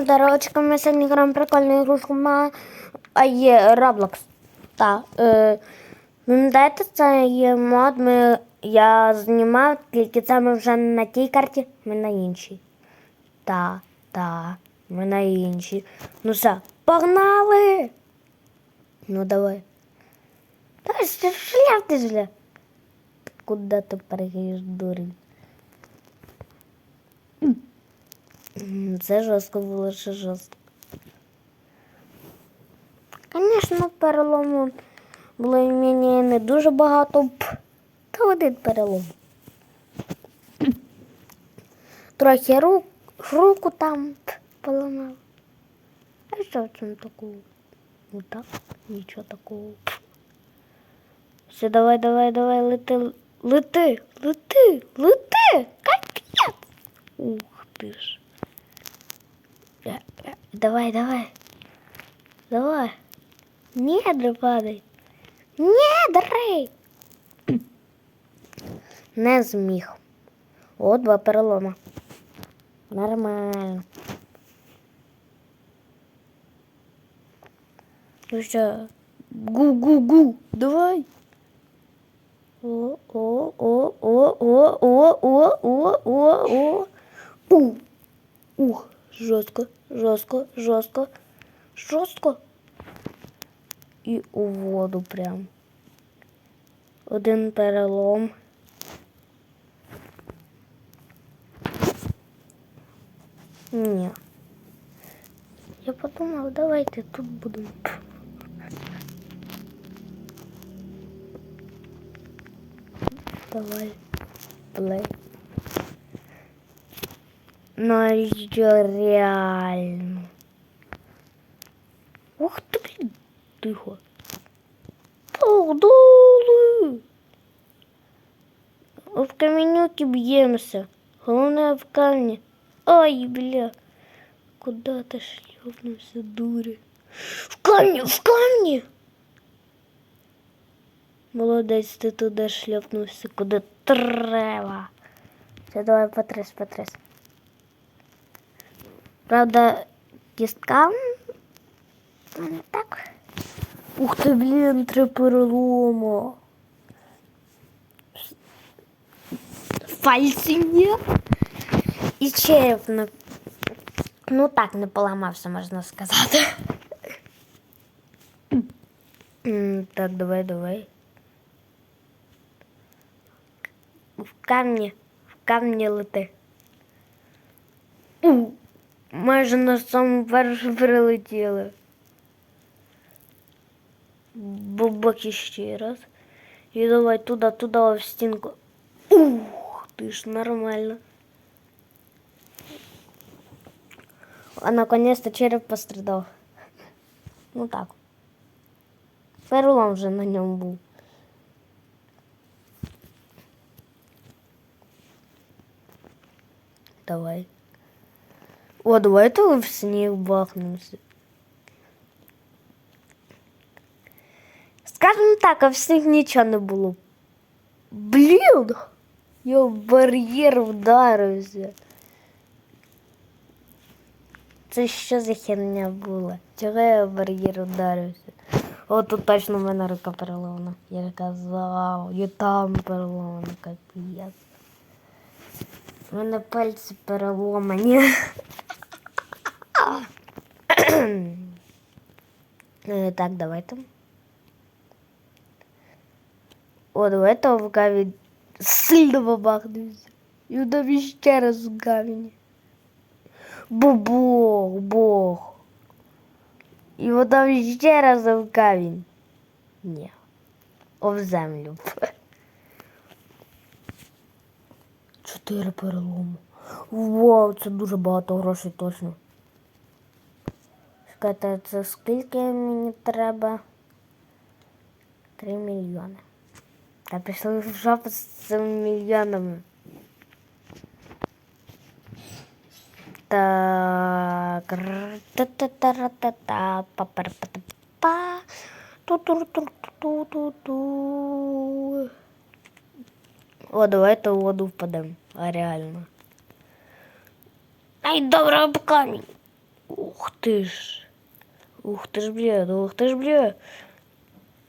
Всім здоровочка, ми сьогодні граємо прикольну ігрушку на а є Roblox. Так. Е, пам'ятаєте, це мод, ми, я знімав, тільки це ми вже на тій карті, ми на іншій. Так, так, ми на іншій. Ну все, погнали! Ну давай. Давай, шляв ти зля. Куда ти переїдеш, дурень? Це жорстко було ще жорстко. Звісно, перелому було мені не дуже багато. Та один перелом. Трохи рук, руку там поламав. А що в цьому такого? Ну так, нічого такого. Все, давай, давай, давай, лети, лети, лети, лети! Капець! Ух ти ж. Давай, давай. Давай. Недри падай. Недри. Не зміг. О, два перелома. Нормально. Ну що? Гу-гу-гу. Давай. О, о, о, о, о, о, о, о, о, о. У. Ух, жорстко, жорстко, жорстко, жорстко. І у воду прям. Один перелом. Ні. Я подумав, давайте тут будемо. Давай. Плей. Ну, що реально. Ух ти, блін. Тихо. Погнали. В каменюки б'ємося. Головне в камні. Ай, бля. Куда ти шльопнувся, дурі? В камні, в камні. Молодець, ти туди шльопнувся, куди треба. Все, давай потряс, потряс. Правда, кістка ну, так. Ух ти, блін, три перелома. Фальсині. І череп не... Ну так, не поламався, можна сказати. Так, давай, давай. В камні, в камні лети. У, майже на самому першу прилетіли. Бобок іще раз. І давай туди, туди в стінку. Ух, ти ж нормально. А наконец-то череп пострадав. Ну так. Перелом вже на ньому був. Давай. О, давайте в сніг бахнемося. Скажем так, а в сніг нічого не було. Блін! Я в бар'єр вдарився. Це що за херня була? Чого я в бар'єр вдарився? О, тут точно в мене рука переломана. Я казав, і там переломана, капець. У мене пальці переломані. Е, Так, давайте. О, давайте в камінь сильно бабахнемося. І вдові ще раз в камінь. Бо Бог, Бог. І вода ще раз в камінь. Ні. О, в землю. Чотири перелому. Вау, це дуже багато грошей точно. Чекайте, це скільки мені треба? Три мільйони. Та пішли в жопу з цими мільйонами. Так. Та-та-та-та-та, па-пара-па-та-па. Ту-тур-тур-ту-ту-ту. О, давайте у воду впадемо. А реально. Ай, добре об камінь. Ух ти ж. Ух ти ж, бля, ух ти ж, бля.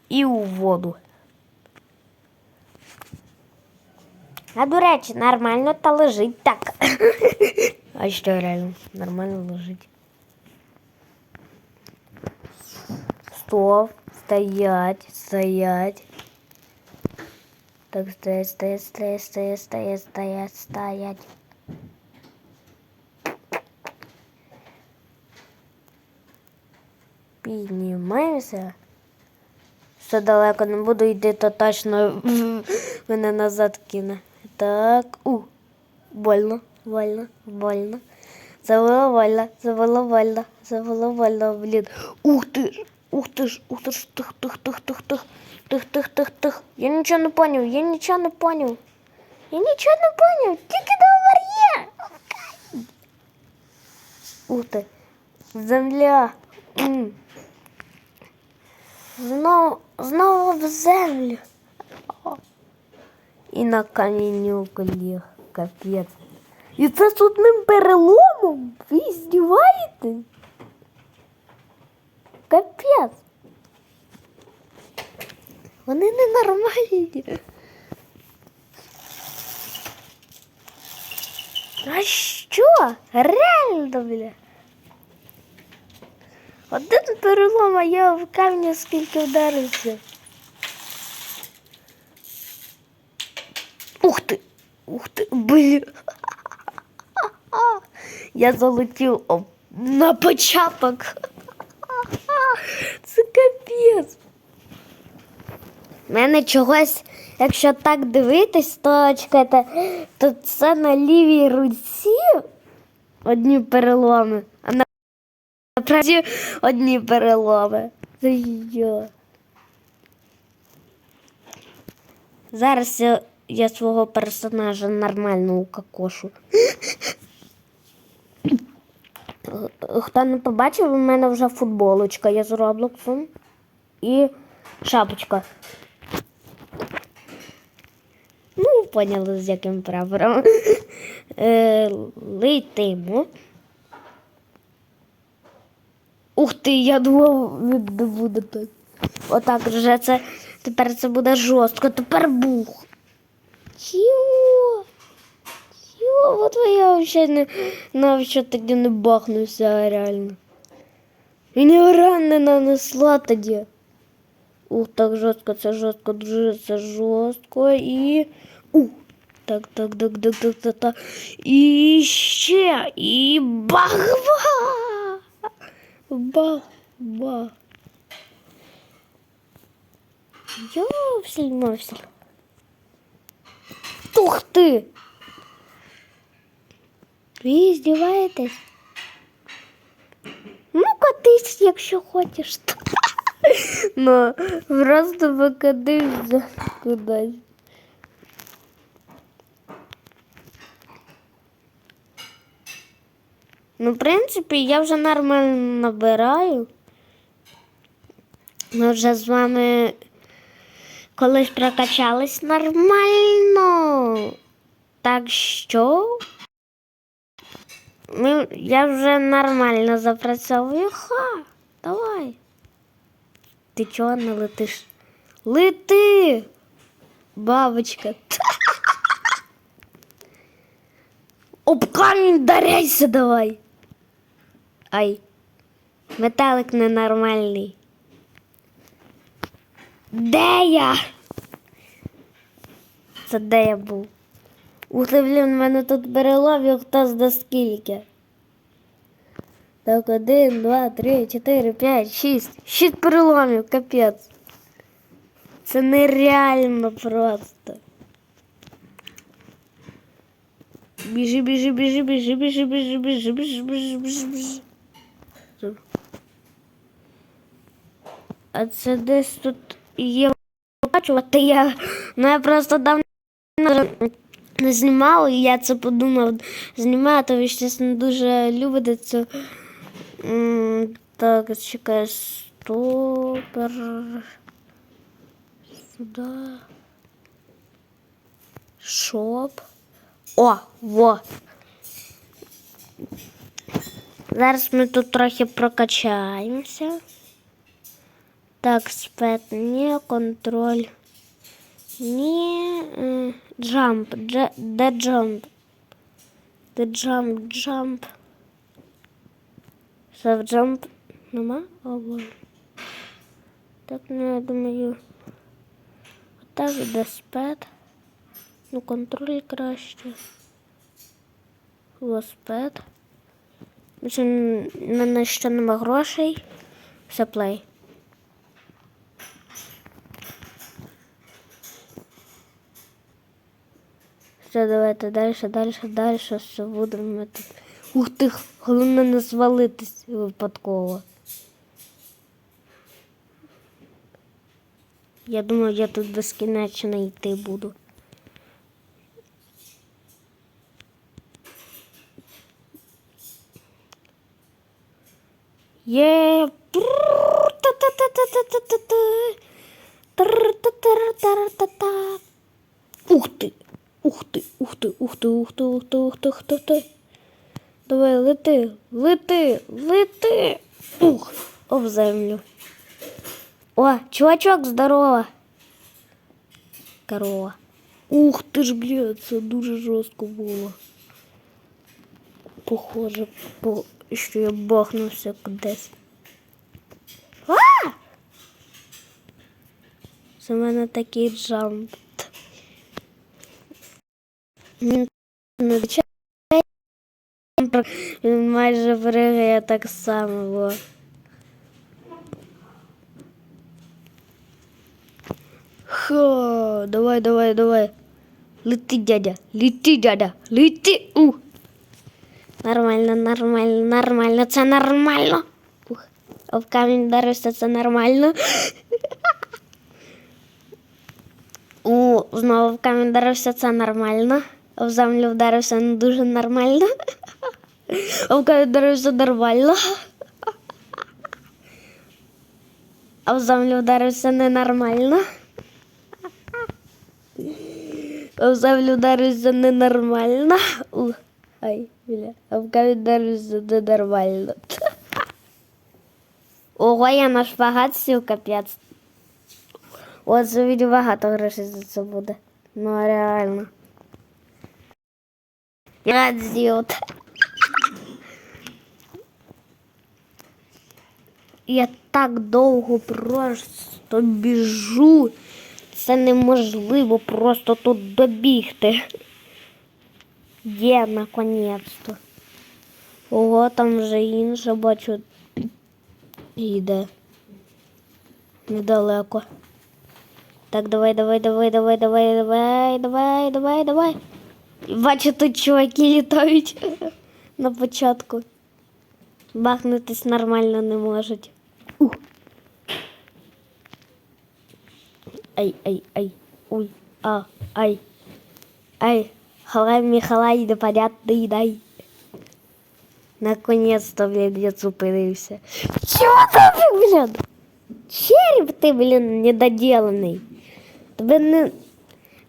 І у воду. А до речі, нормально та лежить так. а що реально? Нормально лежить. Стоп, стоять, стоять. Так, стоять, стоять, стоять, стоять, стоять, стоять, стоять. Піднімаємося. Все далеко не буду йти, то точно мене назад кине. Так, у. Больно, больно, больно. Завело больно, завело больно, завело больно, блін. Ух ти ж, ух ти ж, ух ти ж, тих, тих, тих, тих, тих, тих, тих, тих, тих. Я нічого не поняв, я нічого не поняв. Я нічого не поняв, тільки договор є. Ух ти. Земля. М. Знову, знову в землю. І на камінюку ліг. Капець. І це з одним переломом? Ви здіваєтесь? Капець. Вони ненормальні. А що? Реально, бля. Один перелом, а я в камні скільки вдарився. Ух ти! Ух ти! Блін! Я залетів на початок. Це капець. У мене чогось, якщо так дивитись, то чекайте, то це на лівій руці одні переломи, а на правді одні переломи. Зараз я, я свого персонажа нормально укакошу. Хто не побачив, у мене вже футболочка є з Роблоксом і шапочка. Ну, поняли, з яким прапором. Е, летимо. Ух ти, я думав, він не буде так. Отак вже це. Тепер це буде жорстко, тепер бух. Чого? Чого? От я взагалі не навіть тоді не бахнувся реально. Мені ран не нанесла тоді. Ух, так жорстко, це жорстко, дуже це жорстко і. У. Так, так, так, так, так, так, так. І ще. І бах-бах. ба ба Ёвсель-мовсель. Тух ты! Ви издеваєтесь? Ну, катись, якщо хочеш. Ну, просто покатись кудись. Ну, в принципі, я вже нормально набираю. Ми вже з вами колись прокачались нормально. Так що ми, я вже нормально запрацьовую. Ха, давай. Ти чого не летиш? Лети, бабочка. Об камінь даряйся давай. Ай, металик ненормальний. Де я? Це де я був? Ух ти, блін, мене тут переломів хто зна скільки. Так, один, два, три, чотири, п'ять, шість. Шість переломів, капець. Це нереально просто. Біжи, біжи, біжи, біжи, біжи, біжи, біжи, біжи, біжи, біжи, А це десь тут є бачу, а я, ну я просто давно не знімала, і я це подумав знімати, ви ж чесно дуже любите цю. Так, чекай, стопер. Сюди. Шоп. О, во. Зараз ми тут трохи прокачаємося. Так, спет, ні, контроль. Ні. е, Джамп. Де джамп? Де джамп, джамп. Що в джамп нема? О. Так, ну я думаю. Так, де спет. Ну, контроль краще. Лоспет. Вже в мене ще нема грошей. Все плей. Все, давайте далі, далі, далі, що будемо тут. Ух ти, головне не звалитись випадково. Я думаю, я тут безкінечно йти буду. Є. Ух ти! Ух ти, ух ти, ух ти, ух ти, ух ти, ух ти, ух ти. Давай, лети, лети, лети. Ух, об землю. О, чувачок, здорово. Корова. Ух ти ж, блядь, це дуже жорстко було. Похоже, по... що я бахнувся кудись. А! Це в мене такий джамп. Він не він майже пригає так само. Бо. Ха, давай, давай, давай. Лети, дядя, лети, дядя, лети. У. Нормально, нормально, нормально, це нормально. Ух. Об камінь вдарився, це нормально. У, знову в камінь вдарився, це нормально. В землю вдарився не дуже нормально. А в камінь вдарився нормально. А в землю вдарився ненормально. А в землю вдарився ненормально. Ай, бля. А в камінь вдарився ненормально. Ого, я на шпагат сів капець. От за багато грошей за це буде. Ну реально. Я. Я так довго просто біжу. Це неможливо просто тут добігти. Є наконець-то. Ого, там вже інше бачу. Йде. Недалеко. Так, давай, давай, давай, давай, давай, давай, давай, давай, давай. Бачу, тут чуваки літають на початку. Бахнутись нормально не можуть. Ай, ай, ай. Ой, а, ай. Ай, халай, Михалай, непонятний дай. Наконец-то, блин, я зупинився. Чого там, блін? Череп ти, блін, недоделаний. Тебе не,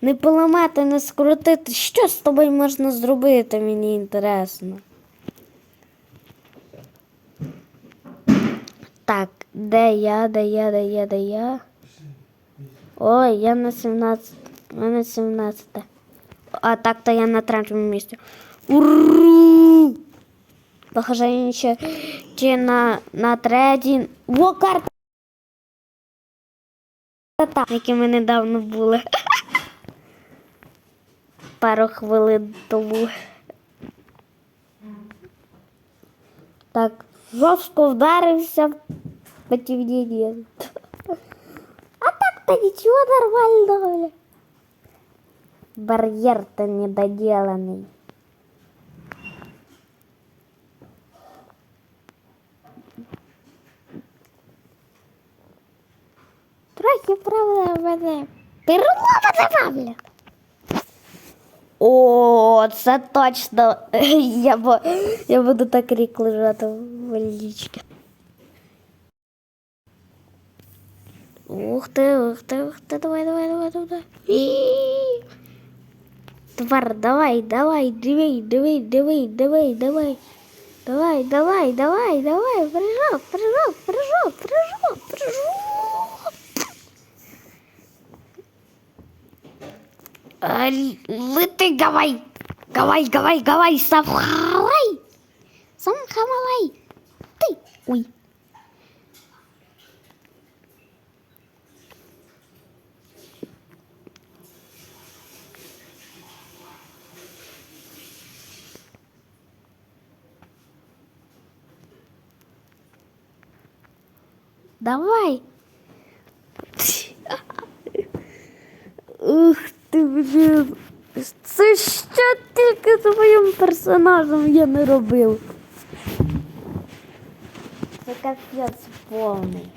не поламати, не скрутити. Що з тобою можна зробити, мені інтересно. Так, де я, де я, де я, де я? Ой, я на 17. Я на 17. А так-то я на третьому місці. Уру! Похоже, ще на, на третій. Во карта! Які ми недавно були. Пару хвилин тому. Так, жорстко вдарився в потемніння. А так-то нічого нормального. бля. Бар'єр-то недоделанный. Трохи правда мене. Переломана бабля. О, це точно. Я, бу, я буду так рік лежати в больничці. Ух ти, ух ти, ух ти, давай, давай, давай, давай. І. Твар, давай, давай, диви, диви, диви, диви, давай. Давай, давай, давай, давай, прыжок, прыжок, прыжок, прыжок, прыжок. А, Лети, гавай, гавай, гавай, гавай, сам хавай, сам хавай. Ти, ой. Давай. Ух ти, блін. Це що тільки з моїм персонажем я не робив. Це капець повний.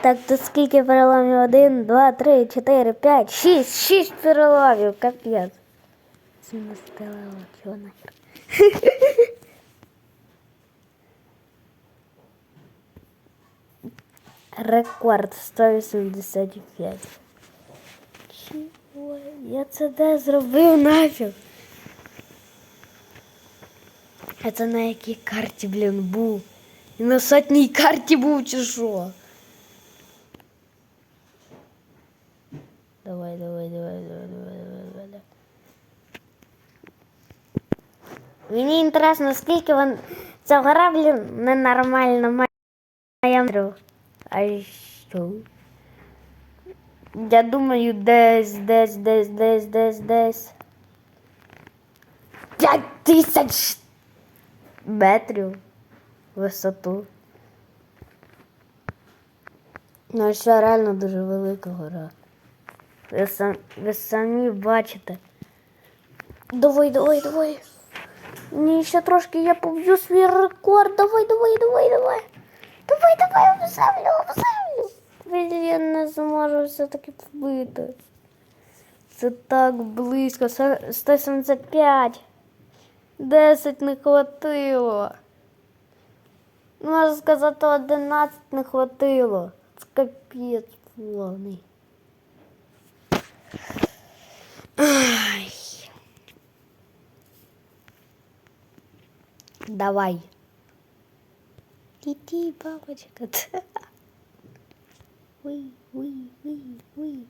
Так, то скільки переламів? Один, два, три, чотири, п'ять, шість, шість переламів, капець. Це не стелило, чого нахер. Рекорд 185. Я це де зробив нафіг? А це на якій карті, блін, був? І на сотній карті був чи що? Давай, давай, давай, давай, давай, давай, давай. Мені інтересно, скільки вон ця гра, блін, ненормально має. А що? Я думаю, десь, десь, десь, десь, десь, десь. П'ять тисяч метрів висоту. Ну, що реально дуже велика гора. Ви, сам, ви самі бачите. Давай, давай, давай. Ні, ще трошки я поб'ю свій рекорд. Давай, давай, давай, давай. Давай, давай, землю. Блін, я не зможу все-таки побити. Це так близько. Сто- 175. 10 не хватило. Можна сказати, 11 не хватило. Це капець повний. Ай. Давай. Иди, бабочка. Уй, уй, уй, уй.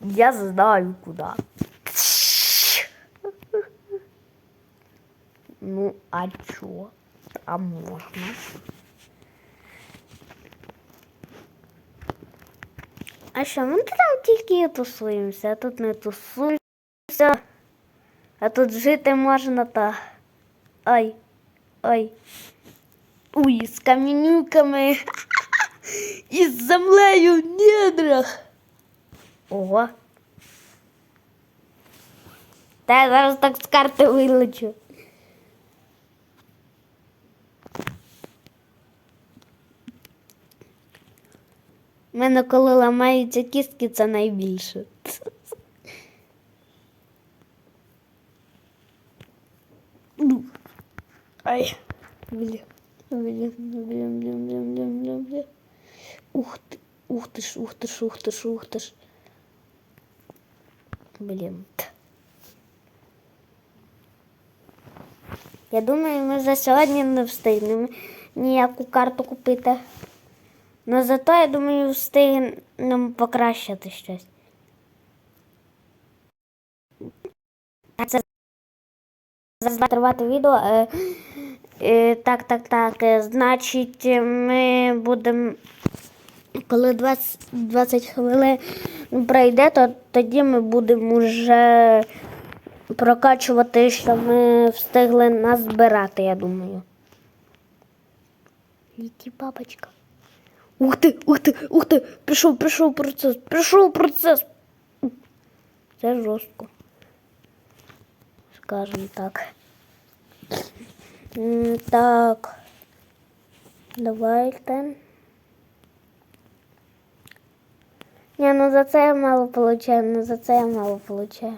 Я знаю куда. Ну, а чё? А можно? А що, ми там тільки тусуємося, а тут не тусуємося. А тут жити можна та. Ай, Ай. Уй, з камінюками. І з землею в недрах. Ого. Та я зараз так з карти вилечу. У мене коли ламаються кістки, це найбільше. Ай. Блін. Блін, блін, блін, блін, блін, блін, блін. Ух ти, ух ти ж, ух ти ж, ух ти ж, ух ти ж. Блін. Я думаю, ми за сьогодні не встигнемо ніяку карту купити. Ну зато, я думаю, встигнемо покращити щось. Це тривати відео. Е, е, так, так, так. Е, значить, ми будемо. Коли 20, 20 хвилин пройде, то тоді ми будемо вже прокачувати, що ми встигли назбирати, я думаю. Літі бабочка. Ух ти, ух ти, ух ти, пішов, пішов процес, пішов процес. Це жорстко. Скажем так. Так. Давайте. Ні, ну за це я мало получаю, ну за це я мало получаю.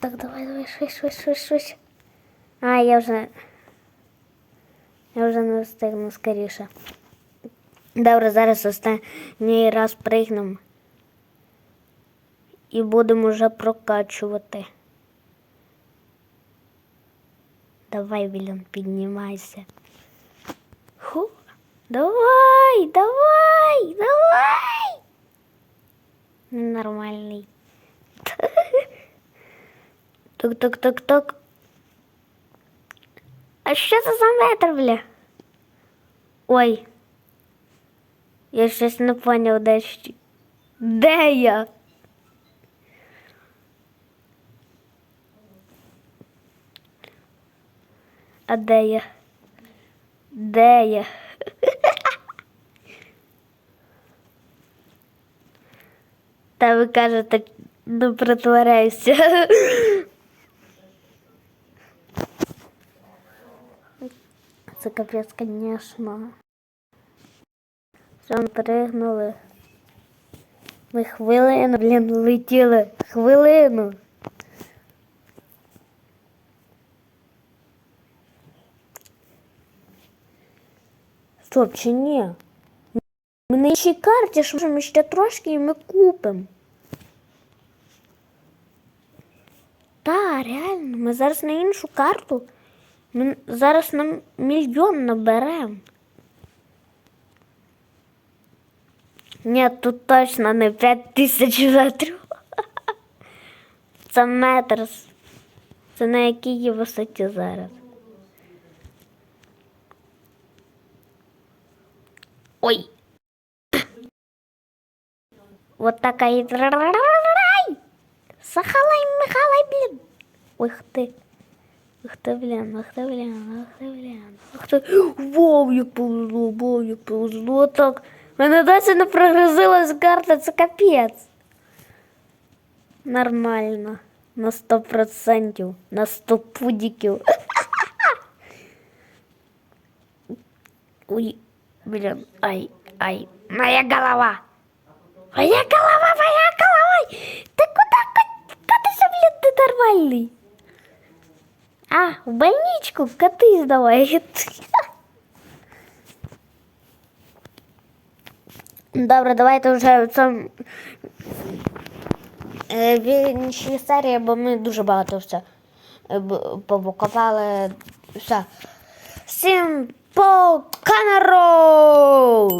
Так, давай, давай, швидше, швидше, швидше, швидше. А, я вже. Я вже не встигну скоріше. Добре, зараз останній раз пригнемо. І будемо вже прокачувати. Давай, Вільям, піднімайся. Ху. Давай, давай, давай. Нормальний. Тук-тук-тук-тук. А що це за метр, бля? Ой. Я щось не поняв, де. Де я? А де я? Де я? Та ви кажете, не притворяйся. Це капець, звісно. Все, ми. Хвилину, блін, летіли. Хвилину. Стоп, чи ні? Ми на іншій карті, що ми ще трошки і ми купимо. Та, реально, ми зараз на іншу карту. Ми зараз на мільйон наберемо. Ні, тут точно не 5 тисяч метрів. Це метр. Це на якій є висоті зараз. Ой. Вот такая. Сахалай, Михалай, блин. Ой, ты. Ух ти, блін, ух ти, блін, ух ти, блін, ух. Вау, як повезло, як повезло. Так. Мене досі не прогрузилась карта, це капець. Нормально. На 100%. На 100 пудиків. Ой, блін, ай, ай, моя голова. Моя голова, моя голова. Ти куди кат- катишся, блін, ти нормальний? А, в больничку катись давай. Добре, давайте вже в цьому е, в серії, бо ми дуже багато все покопали. Все. Всім пока народ!